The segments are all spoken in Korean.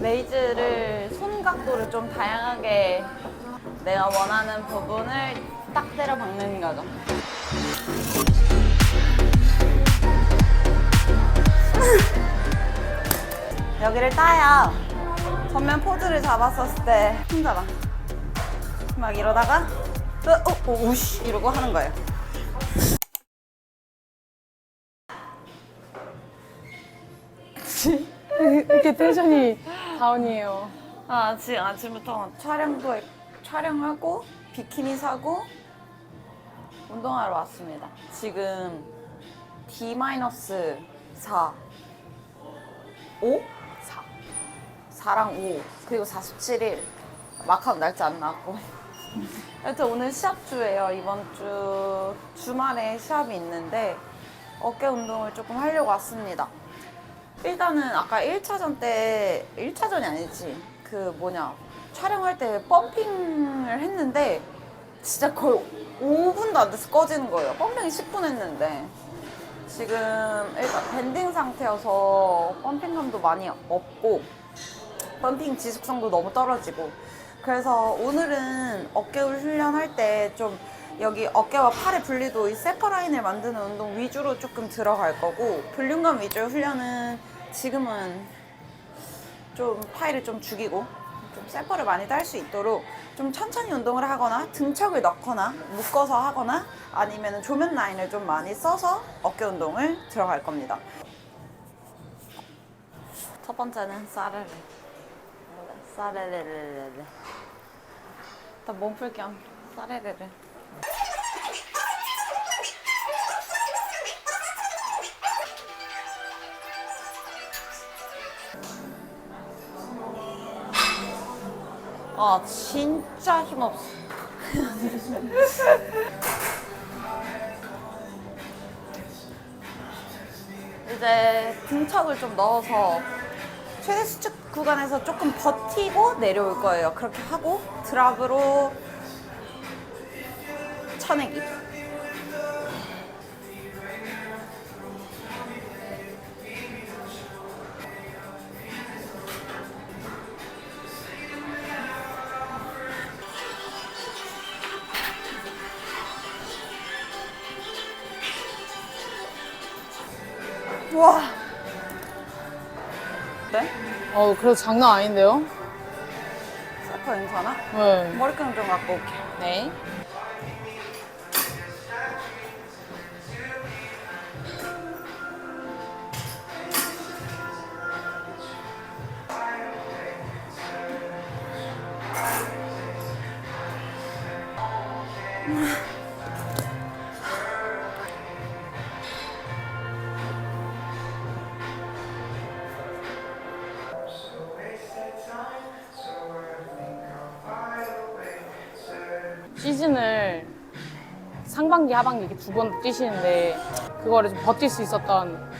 레이즈를 손 각도를 좀 다양하게 내가 원하는 부분을 딱 때려 박는 거죠. 여기를 따야 전면 포즈를 잡았었을 때 혼자만 막 이러다가 어, 어, 어, 우씨 이러고 하는 거예요. 이렇게 텐션이 다운이에요. 아, 지금 아침부터 촬영도 했- 촬영하고 비키니 사고 운동하러 왔습니다. 지금 D-4 5? 4 4랑 5 그리고 47일 마카오 날짜 안 나왔고 하여튼 오늘 시합 주예요. 이번 주 주말에 시합이 있는데 어깨 운동을 조금 하려고 왔습니다. 일단은 아까 1차전 때 1차전이 아니지. 그 뭐냐 촬영할 때 펌핑을 했는데 진짜 거의 5분도 안 돼서 꺼지는 거예요. 펌핑 10분 했는데. 지금 일단 밴딩 상태여서 펌핑감도 많이 없고 펌핑 지속성도 너무 떨어지고. 그래서 오늘은 어깨 훈련할 때 좀 여기 어깨와 팔의 분리도 이 세퍼라인을 만드는 운동 위주로 조금 들어갈 거고 볼륨감 위주의 훈련은 지금은 좀 파이를 좀 죽이고 좀 세퍼를 많이 딸 수 있도록 좀 천천히 운동을 하거나 등척을 넣거나 묶어서 하거나 아니면 조면 라인을 좀 많이 써서 어깨 운동을 들어갈 겁니다. 첫 번째는 사르르. 사르르르르. 일단 몸풀 겸 사르르르. 아 진짜 힘없어. 이제 등척을 좀 넣어서 최대 수축 구간에서 조금 버티고 내려올 거예요. 그렇게 하고 드랍으로 쳐내기. 와. 네? 어, 그래도 장난 아닌데요? 세퍼 괜찮아? 네. 머리끈 좀 갖고 올게. 네. 상반기, 하반기 이렇게 두 번 뛰시는데 그거를 좀 버틸 수 있었던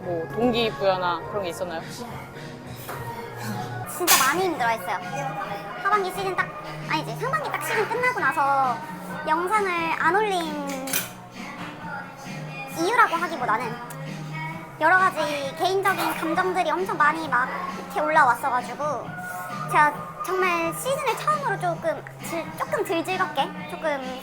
뭐 동기부여나 그런 게 있었나요? 혹시? 진짜 많이 힘들어했어요. 하반기 시즌 딱 아니지 상반기 딱 시즌 끝나고 나서 영상을 안 올린 이유라고 하기보다는 여러 가지 개인적인 감정들이 엄청 많이 막 이렇게 올라왔어가지고 제가 정말 시즌을 처음으로 조금 질, 조금 덜 즐겁게 조금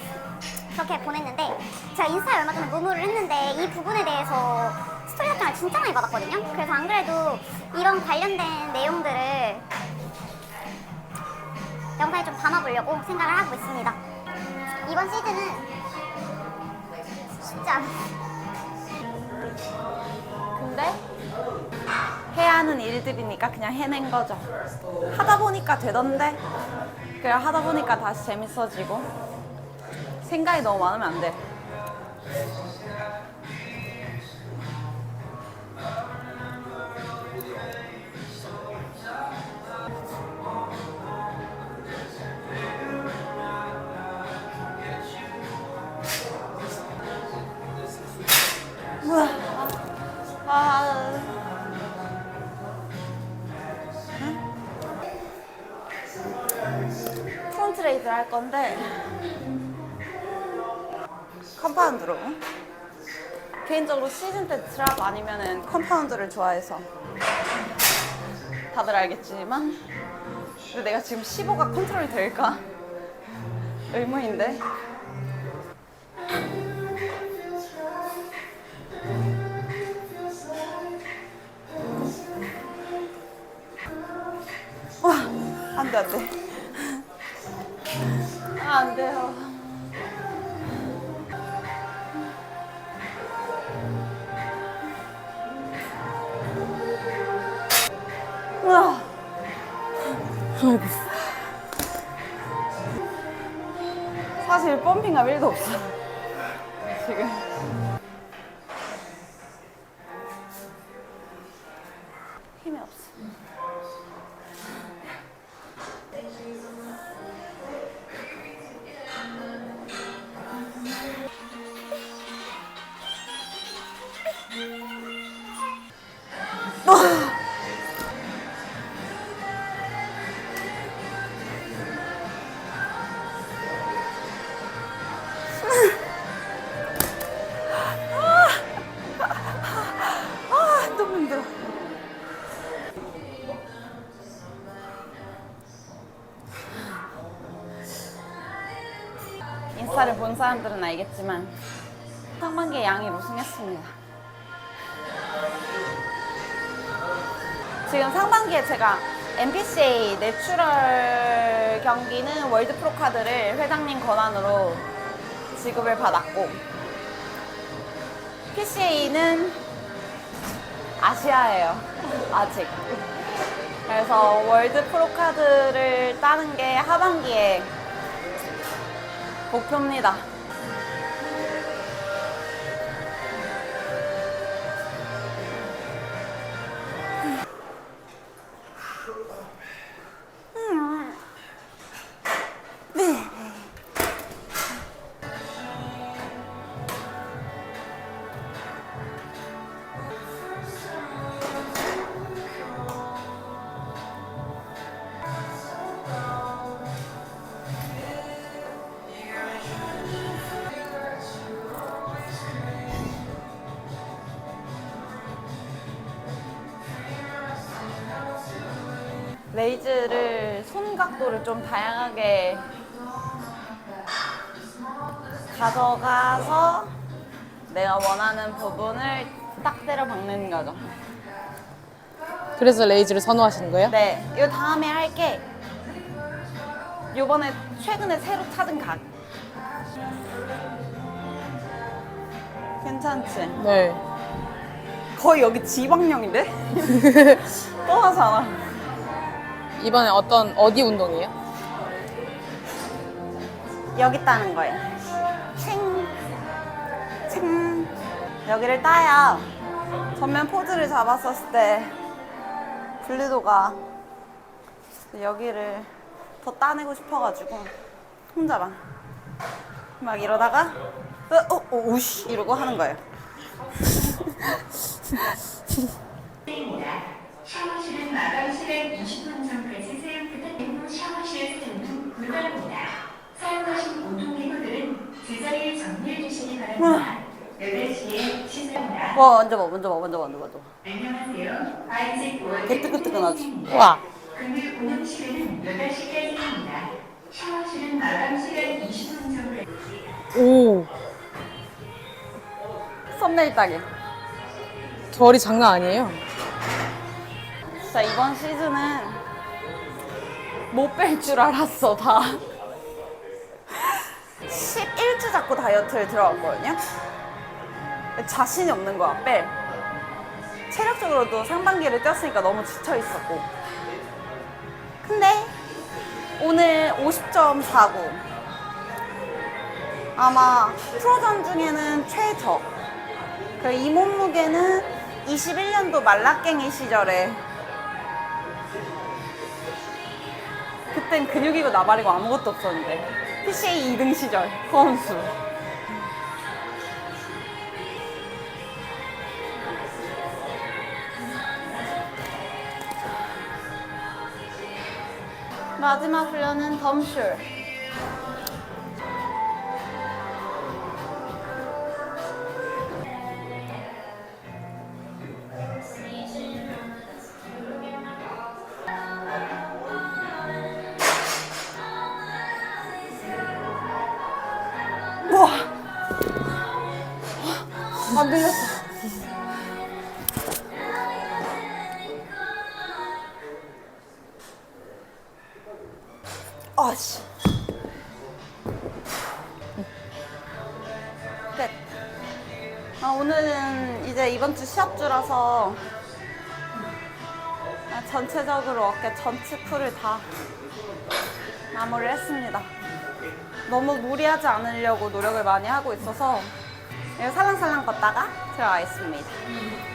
그렇게 보냈는데 제가 인스타에 얼마 전에 무무를 했는데 이 부분에 대해서 스토리 답장을 진짜 많이 받았거든요. 그래서 안 그래도 이런 관련된 내용들을 영상에 좀 담아보려고 생각을 하고 있습니다. 이번 시즌은 쉽지 않 근데 해야 하는 일들이니까 그냥 해낸 거죠. 하다 보니까 되던데. 그래 하다 보니까 다시 재밌어지고. 생각이 너무 많으면 안 돼. 우와. 아. 프론트 레이드를 할 건데 컴파운드로. 개인적으로 시즌 때 드랍 아니면은 컴파운드를 좋아해서. 다들 알겠지만. 근데 내가 지금 15가 컨트롤이 될까? 의문인데. 와 안 돼 안 돼. 아, 안 돼요 사실 펌핑감 1도 없어. 지금. 힘이 없어. 본 사람들은 알겠지만 상반기에 양이 우승했습니다. 지금 상반기에 제가 NPCA 내추럴 경기는 월드 프로 카드를 회장님 권한으로 지급을 받았고 PCA는 아시아예요. 아직. 그래서 월드 프로 카드를 따는 게 하반기에 목표입니다. 레이즈를 손 각도를 좀 다양하게 가져가서 내가 원하는 부분을 딱 때려 박는 거죠. 그래서 레이즈를 선호하시는 거예요? 네, 이 다음에 할게 요번에 최근에 새로 찾은 각. 괜찮지? 네. 거의 여기 지방령인데? 뻔하잖아. 이번에 어떤 어디 운동이에요? 여기 따는 거예요. 칭, 칭. 여기를 따야 전면 포즈를 잡았었을 때 분리도가 여기를 더 따내고 싶어가지고 혼자만 막 이러다가 어, 어, 어, 오씨 이러고 하는 거예요. 샤워실은 마감 시간 20분 전까지 사용 부탁드리고 샤워실 불가합니다. 사용하신 보통 기구들은 제자리에 정리해 주시기 바랍니다. 8시에 시작합니다. 와 먼저 봐, 먼저 봐, 먼저 봐, 먼저 봐. 안녕하세요. 아이직 월개 뜨끈뜨끈하지? 와. 금일 운영 시간은 8시까지입니다. 샤워실은 마감 시간 20분 전까지 오. 썸네일 따기. 결이 장난 아니에요. 진짜 이번 시즌은 못 뺄 줄 알았어, 다. 11주 잡고 다이어트를 들어갔거든요. 자신이 없는 거야, 뺄. 체력적으로도 상반기를 뛰었으니까 너무 지쳐 있었고. 근데 오늘 50.49. 아마 프로전 중에는 최저. 그 이 몸무게는 21년도 말라깽이 시절에 그땐 근육이고 나발이고 아무것도 없었는데. PCA 2등 시절 허은수. 마지막 훈련은 덤슐 안 들렸어. 아씨. 끝. 아, 오늘은 이제 이번 주 시합 주라서 아, 전체적으로 어깨 전체 풀을 다 마무리를 했습니다. 너무 무리하지 않으려고 노력을 많이 하고 있어서 살랑살랑 걷다가 들어가겠습니다.